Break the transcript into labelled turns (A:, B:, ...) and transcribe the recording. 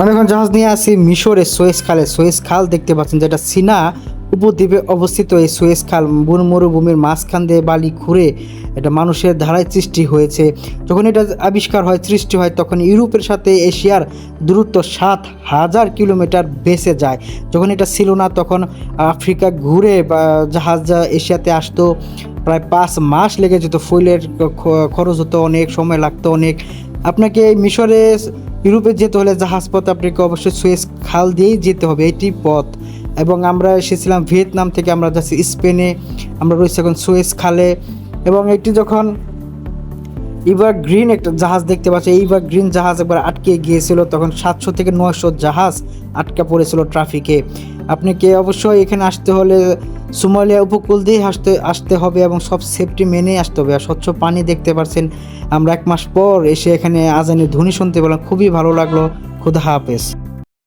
A: আমি এখন জাহাজ নিয়ে আসি মিশরের সোয়েস খালে। সোয়েস খাল দেখতে পাচ্ছেন যেটা সিনা উপদ্বীপে অবস্থিত। এই সোয়েস খাল বুন মরুভূমির মাঝখান দিয়ে বালি খুঁড়ে এটা মানুষের ধারায় সৃষ্টি হয়েছে। যখন এটা আবিষ্কার হয়, সৃষ্টি হয়, তখন ইউরোপের সাথে এশিয়ার দূরত্ব সাত হাজার কিলোমিটার বেঁচে যায়। যখন এটা ছিল না, তখন আফ্রিকা ঘুরে জাহাজ এশিয়াতে আসতো, প্রায় পাঁচ মাস লেগে যেত। ফুলের খরচ হতো অনেক, সময় লাগতো অনেক। আপনাকে এই মিশরে ইউরোপে যেতে হলে জাহাজ পথ আপনাকে অবশ্যই সুয়েজ খাল দিয়েই যেতে হবে, এটি পথ। এবং আমরা এসেছিলাম ভিয়েতনাম থেকে, আমরা যাচ্ছি স্পেনে, আমরা রয়েছি এখন সুয়েজ খালে। এবং এটি যখন ইভার গ্রিন একটা জাহাজ দেখতে পাচ্ছি এইবার গ্রিন জাহাজ একবার আটকে গিয়েছিল, তখন সাতশো থেকে নয়শো জাহাজ আটকা পড়েছিল ট্রাফিকে। আপনাকে অবশ্যই এখানে আসতে হলে সোমালিয়া উপকূল দিয়ে আসতে আসতে হবে এবং সব সেফটি মেনে আসতে হবে। আর স্বচ্ছ পানি দেখতে পারছেন আমরা এক মাস পর এসে এখানে আজানের ধ্বনি শুনতে পেলাম। খুবই ভালো লাগল। খুদা হাফেজ।